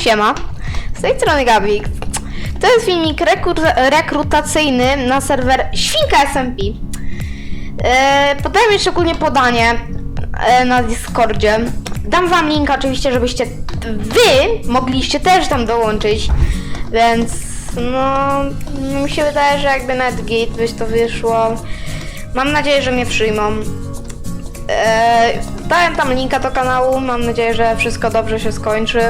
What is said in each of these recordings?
Siema. Z tej strony Gabik. To jest filmik rekru- rekrutacyjny na serwer Świnka SMP. E, podaję mi szczególnie podanie e, na Discordzie. Dam wam link oczywiście, żebyście wy mogliście też tam dołączyć. Więc no mi się wydaje, że jakby netgate byś to wyszło. Mam nadzieję, że mnie przyjmą. E, dałem tam linka do kanału. Mam nadzieję, że wszystko dobrze się skończy.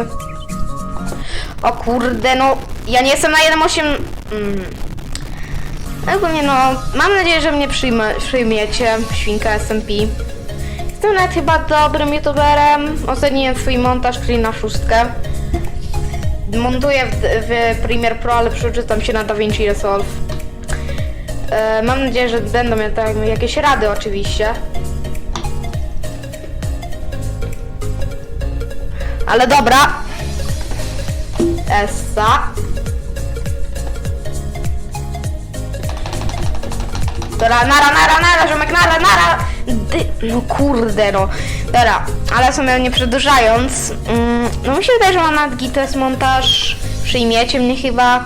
O kurde, no ja nie jestem na 1.8. Mm. Ogólnie no, mam nadzieję, że mnie przyjmie, przyjmiecie, świnka SMP. Jestem nawet chyba dobrym youtuberem. Oceniłem swój montaż, czyli na szóstkę. Montuję w, w Premiere Pro, ale przeczytam się na DaVinci Resolve. E, mam nadzieję, że będą miał tak, jakieś rady oczywiście. Ale dobra. Essa. Dobra, nara, nara, nara, ziomek, nara, nara. Dy, no kurde, no. Dobra, ale sobie nie przedłużając, mm, no mi się wydaje, że mam nad GTS montaż, przyjmiecie mnie chyba.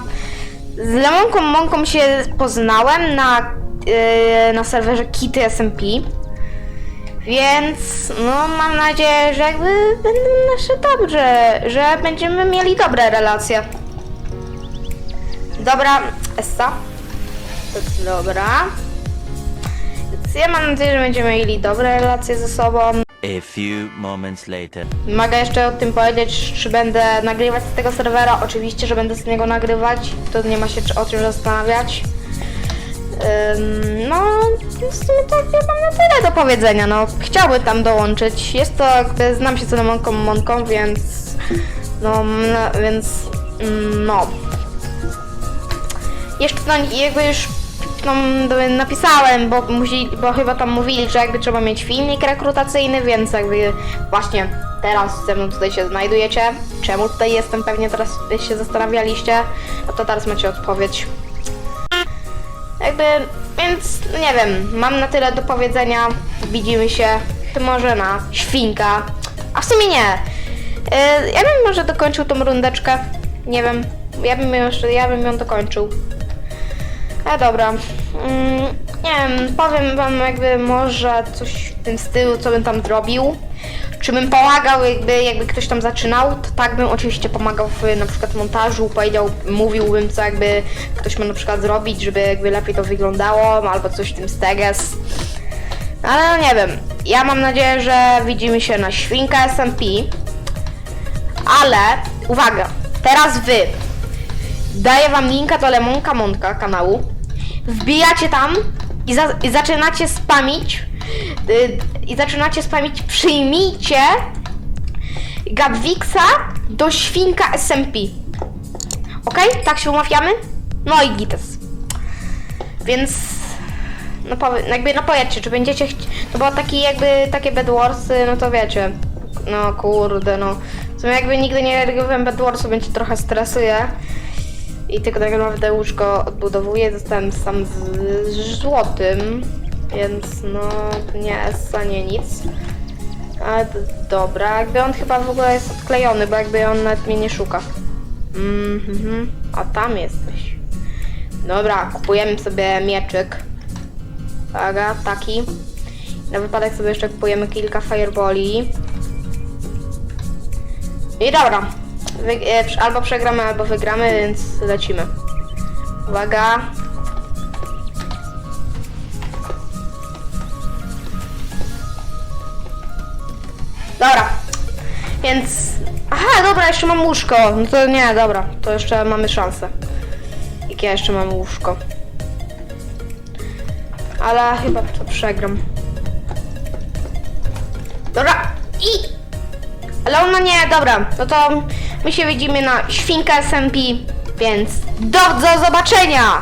Z Lemonką Monką się poznałem na, yy, na serwerze Kitty SMP. Więc no mam nadzieję, że jakby będą nasze dobrze, że będziemy mieli dobre relacje. Dobra, Essa. Dobra. Więc ja mam nadzieję, że będziemy mieli dobre relacje ze sobą. A few moments later. Mogę jeszcze o tym powiedzieć, czy będę nagrywać z tego serwera. Oczywiście, że będę z niego nagrywać. To nie ma się o czym zastanawiać. Ym, no, w sumie to mam na tyle do powiedzenia. No, chciałby tam dołączyć. Jest to, znam się z Lemonką Monką, więc no, więc mm, no. Jeszcze no, jakby już no, napisałem, bo, musi, bo chyba tam mówili, że jakby trzeba mieć filmik rekrutacyjny, więc jakby właśnie teraz ze mną tutaj się znajdujecie. Czemu tutaj jestem? Pewnie teraz się zastanawialiście. A to teraz macie odpowiedź. Jakby, więc nie wiem, mam na tyle do powiedzenia. Widzimy się może na świnka. A w sumie nie. Yy, ja bym może dokończył tą rundeczkę. Nie wiem. Ja bym ją jeszcze, ja bym ją dokończył. A dobra. Mm, nie wiem, powiem wam jakby może coś w tym stylu, co bym tam zrobił. Czy bym pomagał, jakby, jakby ktoś tam zaczynał, to tak bym oczywiście pomagał w na przykład montażu, powiedział, mówiłbym co jakby ktoś ma na przykład zrobić, żeby jakby lepiej to wyglądało, albo coś w tym steges. Ale no nie wiem, ja mam nadzieję, że widzimy się na Świnka SMP. Ale, uwaga, teraz wy. Daję wam linka do Lemonka Monka kanału. Wbijacie tam i, za, i zaczynacie spamić. Y, I zaczynacie spamić. Przyjmijcie Gadwixa do świnka SMP. Ok? Tak się umawiamy? No i gites. Więc no powie, jakby no powiedzcie, czy będziecie chcieć, no bo taki jakby takie Bedwarsy, no to wiecie, no kurde, no w sumie jakby nigdy nie reagowałem Bedwarsu, będzie trochę stresuje i tylko tak naprawdę łóżko odbudowuję, zostałem sam z, z złotym, więc no nie essa, nie nic. Ale dobra, jakby on chyba w ogóle jest odklejony, bo jakby on nawet mnie nie szuka. Mhm, a tam jesteś. Dobra, kupujemy sobie mieczyk. Uwaga, taki. Na wypadek sobie jeszcze kupujemy kilka fireboli. I dobra. Wy, e, albo przegramy, albo wygramy, więc lecimy. Uwaga. Więc... Aha, dobra, jeszcze mam łóżko. No to nie, dobra. To jeszcze mamy szansę. Jak ja jeszcze mam łóżko. Ale chyba to przegram. Dobra. I... Ale ona nie, dobra. No to my się widzimy na Świnka SMP, więc do, do zobaczenia!